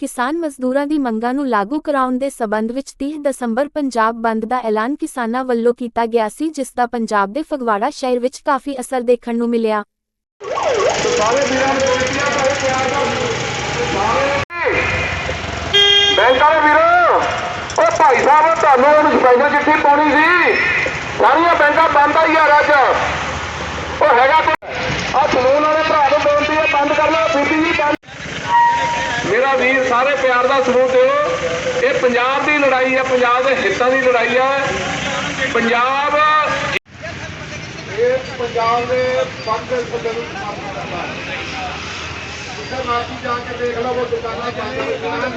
ਕਿਸਾਨ ਮਜ਼ਦੂਰਾਂ ਦੀ ਮੰਗਾਂ ਨੂੰ ਲਾਗੂ ਕਰਾਉਣ ਦੇ ਸਬੰਧ ਵਿੱਚ 30 ਦਸੰਬਰ ਪੰਜਾਬ ਬੰਦ ਦਾ ਐਲਾਨ ਕਿਸਾਨਾਂ ਵੱਲੋਂ ਕੀਤਾ ਗਿਆ ਸੀ, ਜਿਸ ਦਾ ਪੰਜਾਬ ਦੇ ਫਗਵਾੜਾ ਸ਼ਹਿਰ ਵਿੱਚ ਕਾਫੀ ਅਸਰ ਦੇਖਣ ਨੂੰ ਮਿਲਿਆ। ਸਾਰੇ ਵੀਰਾਂ ਵੀਰੋ, ਉਹ ਭਾਈ ਸਾਹਿਬ ਤੁਹਾਨੂੰ ਹੁਣ ਸਪੈਸ਼ਲ ਚਿੱਠੀ ਪਾਉਣੀ ਸੀ। ਸਾਰੀਆਂ ਬੈਂਕਾਂ ਬੰਦ ਆ ਯਾਰ ਅੱਜ। ਉਹ ਹੈਗਾ ਆ ਸਲੂਨ ਵਾਲੇ ਭਰਾ ਨੂੰ ਬੇਨਤੀ ਹੈ, ਬੰਦ ਕਰ ਲਓ ਬੀਬੀ ਜੀ ਮੇਰਾ ਵੀਰ ਸਾਰੇ ਪਿਆਰ ਦਾ ਸਬੂਤ ਦਿਓ। ਇਹ ਪੰਜਾਬ ਦੀ ਲੜਾਈ ਹੈ ਪੰਜਾਬ ਦੇ ਹਿੱਤਾਂ ਦੀ ਲੜਾਈ ਹੈ। ਪੰਜਾਬ ਇਹ ਪੰਜਾਬ ਦੇ ਪੰਜ ਬੰਦੇ ਨੂੰ ਸਮਾਪਤ ਕਰਦਾ ਹੈ। ਜਿੱਥੇ ਮਰਜ਼ੀ ਜਾ ਕੇ ਦੇਖ ਲਓ ਉਹ ਦੁਕਾਨਾਂ ਚੱਲਦੀਆਂ ਦੁਕਾਨਾਂ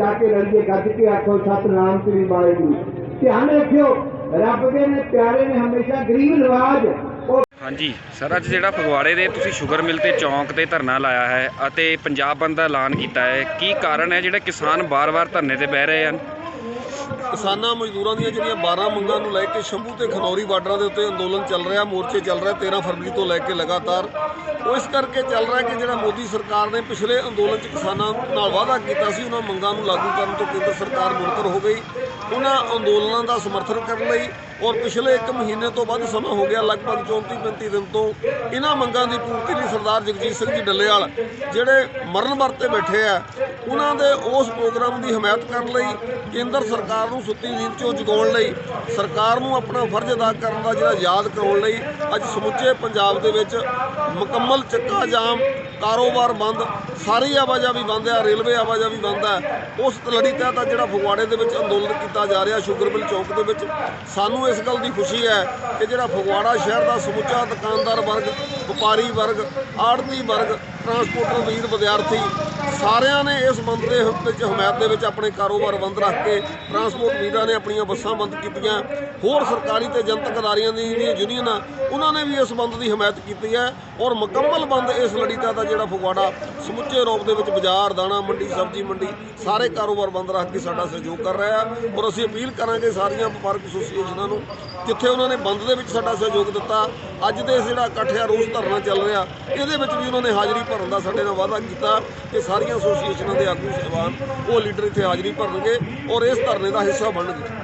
ਜਾ ਕੇ ਰਲੀਏ ਗੱਜ ਕੇ ਆਖੋ ਸਤਨਾਮ ਸ੍ਰੀ ਵਾਹਿਗੁਰੂ। ਧਿਆਨ ਰੱਖਿਓ ਰੱਬ ਦੇ ਨੇ ਪਿਆਰੇ ਨੇ ਹਮੇਸ਼ਾ ਗਰੀਬ ਨਵਾਜ। ਹਾਂਜੀ ਸਰ ਅੱਜ ਜਿਹੜਾ ਫਗਵਾੜੇ ਦੇ ਤੁਸੀਂ ਸ਼ੂਗਰ ਮਿਲ ਤੇ ਚੌਂਕ ਤੇ ਧਰਨਾ ਲਾਇਆ ਹੈ ਅਤੇ ਪੰਜਾਬ ਬੰਦ ਦਾ ਐਲਾਨ ਕੀਤਾ ਹੈ ਕੀ ਕਾਰਨ ਹੈ ਜਿਹੜੇ ਕਿਸਾਨ ਬਾਰ-ਬਾਰ ਧਰਨੇ ਤੇ ਬਹਿ ਰਹੇ ਹਨ? ਕਿਸਾਨਾਂ ਮਜ਼ਦੂਰਾਂ ਦੀਆਂ ਜਿਹੜੀਆਂ 12 ਮੰਗਾਂ ਨੂੰ ਲੈ ਕੇ ਸ਼ੰਭੂ ਤੇ ਖਨੌਰੀ ਬਾਰਡਰਾਂ ਦੇ ਉੱਤੇ ਅੰਦੋਲਨ ਚੱਲ ਰਿਹਾ ਮੋਰਚੇ ਚੱਲ ਰਿਹਾ 13 ਫਰਵਰੀ ਤੋਂ ਲੈ ਕੇ ਲਗਾਤਾਰ ਉਹ ਇਸ ਕਰਕੇ ਚੱਲ ਰਿਹਾ ਕਿ ਜਿਹੜਾ ਮੋਦੀ ਸਰਕਾਰ ਨੇ ਪਿਛਲੇ ਅੰਦੋਲਨ 'ਚ ਕਿਸਾਨਾਂ ਨਾਲ ਵਾਅਦਾ ਕੀਤਾ ਸੀ, ਉਹਨਾਂ ਮੰਗਾਂ ਨੂੰ ਲਾਗੂ ਕਰਨ ਤੋਂ ਕੇਂਦਰ ਸਰਕਾਰ ਮੁਨਕਰ ਹੋ ਗਈ। ਉਹਨਾਂ ਅੰਦੋਲਨਾਂ ਦਾ ਸਮਰਥਨ ਕਰਨ ਲਈ ਔਰ ਪਿਛਲੇ 1 ਮਹੀਨੇ ਤੋਂ ਵੱਧ ਸਮਾਂ ਹੋ ਗਿਆ, ਲਗਭਗ 34 35 ਦਿਨ ਤੋਂ ਇਹਨਾਂ ਮੰਗਾਂ ਦੀ ਪੂਰਤੀ ਲਈ ਸਰਦਾਰ ਜਗਜੀਤ ਸਿੰਘ ਜੀ ਡੱਲੇਵਾਲ ਜਿਹੜੇ ਮਰਨ ਵਰਤੇ ਬੈਠੇ ਆ, ਉਹਨਾਂ ਦੇ ਉਸ ਪ੍ਰੋਗਰਾਮ ਦੀ ਹਮਾਇਤ ਕਰਨ ਲਈ ਕੇਂਦਰ ਸਰਕਾਰ ਨੂੰ ਸੁੱਤੀ ਨੀਂਦ ਚੋਂ ਜਗਾਉਣ ਲਈ, ਸਰਕਾਰ ਨੂੰ ਆਪਣਾ ਫਰਜ਼ ਅਦਾ ਕਰਨ ਦਾ ਜਿਹੜਾ ਯਾਦ ਕਰਾਉਣ ਲਈ ਅੱਜ ਸਮੁੱਚੇ ਪੰਜਾਬ ਦੇ ਵਿੱਚ ਮੁਕੰਮਲ ਚੱਕਾ ਜਾਮ, ਕਾਰੋਬਾਰ ਬੰਦ, ਸਾਰੀ ਆਵਾਜਾਈ ਬੰਦ ਹੈ ਰੇਲਵੇ ਆਵਾਜਾਈ ਬੰਦ ਹੈ ਉਸ ਲੜੀ ਤਹਿਤ ਆ ਜਿਹੜਾ ਫਗਵਾੜੇ ਦੇ ਵਿੱਚ ਅੰਦੋਲਨ ਕੀਤਾ ਜਾ ਰਿਹਾ ਸ਼ੂਗਰ ਮਿਲ ਚੌਕ ਦੇ ਵਿੱਚ, ਸਾਨੂੰ ਇਸ ਗੱਲ ਦੀ ਖੁਸ਼ੀ ਹੈ ਕਿ ਜਿਹੜਾ ਫਗਵਾੜਾ ਸ਼ਹਿਰ ਦਾ ਸਮੁੱਚਾ ਦੁਕਾਨਦਾਰ ਵਰਗ, ਵਪਾਰੀ ਵਰਗ ਆੜਤੀ ਵਰਗ ਟਰਾਂਸਪੋਰਟਰ ਵੀਰ ਵਿਦਿਆਰਥੀ, ਸਾਰਿਆਂ ਨੇ ਇਸ ਬੰਦ ਦੇ ਵਿੱਚ ਹਮਾਇਤ ਦੇ ਵਿੱਚ ਆਪਣੇ ਕਾਰੋਬਾਰ ਬੰਦ ਰੱਖ ਕੇ ਟਰਾਂਸਪੋਰਟ ਵੀਰਾਂ ਨੇ ਆਪਣੀਆਂ ਬੱਸਾਂ ਬੰਦ ਕੀਤੀਆਂ। ਹੋਰ ਸਰਕਾਰੀ ਤੇ ਜਨਤਕ ਅਦਾਰਿਆਂ ਦੀ ਜਿਹੜੀਆਂ ਯੂਨੀਅਨਾਂ ਉਹਨਾਂ ਨੇ ਵੀ ਇਸ ਬੰਦ ਦੀ ਹਮਾਇਤ ਕੀਤੀ ਹੈ ਔਰ ਮੁਕੰਮਲ ਬੰਦ ਇਸ ਲੜੀ ਦਾ ਜਿਹੜਾ ਫਗਵਾੜਾ, ਸਮੁੱਚੇ ਰੂਪ ਦੇ ਵਿੱਚ ਬਾਜ਼ਾਰ, ਦਾਣਾ ਮੰਡੀ, ਸਬਜ਼ੀ ਮੰਡੀ, ਸਾਰੇ ਕਾਰੋਬਾਰ ਬੰਦ ਰੱਖ ਕੇ ਸਾਡਾ ਸਹਿਯੋਗ ਕਰ ਰਿਹਾ ਹੈ ਔਰ ਅਸੀਂ ਅਪੀਲ ਕਰਾਂਗੇ ਸਾਰੀਆਂ ਵਪਾਰਕ ਐਸੋਸੀਏਸ਼ਨਾਂ ਨੂੰ, ਜਿੱਥੇ ਉਹਨਾਂ ਨੇ ਬੰਦ ਦੇ ਵਿੱਚ ਸਾਡਾ ਸਹਿਯੋਗ ਦਿੱਤਾ ਅੱਜ ਦੇ ਇਸ ਜਿਹੜਾ ਇਕੱਠ ਆ ਰੋਸ ਧਰਨਾ ਚੱਲ ਰਿਹਾ, ਇਹਦੇ ਵਿੱਚ ਵੀ ਉਹਨਾਂ ਨੇ ਹਾਜ਼ਰੀ ਭਰਨ ਦਾ ਸਾਡੇ ਨਾਲ ਵਾਅਦਾ ਕੀਤਾ ਕਿ ਸਾਰੀਆਂ ਐਸੋਸੀਏਸ਼ਨਾਂ ਦੇ ਆਗੂ ਸਹਿਬਾਨ ਉਹ ਲੀਡਰ ਇੱਥੇ ਹਾਜ਼ਰੀ ਭਰਨਗੇ ਔਰ ਇਸ ਧਰਨੇ ਦਾ ਹਿੱਸਾ ਬਣਨਗੇ।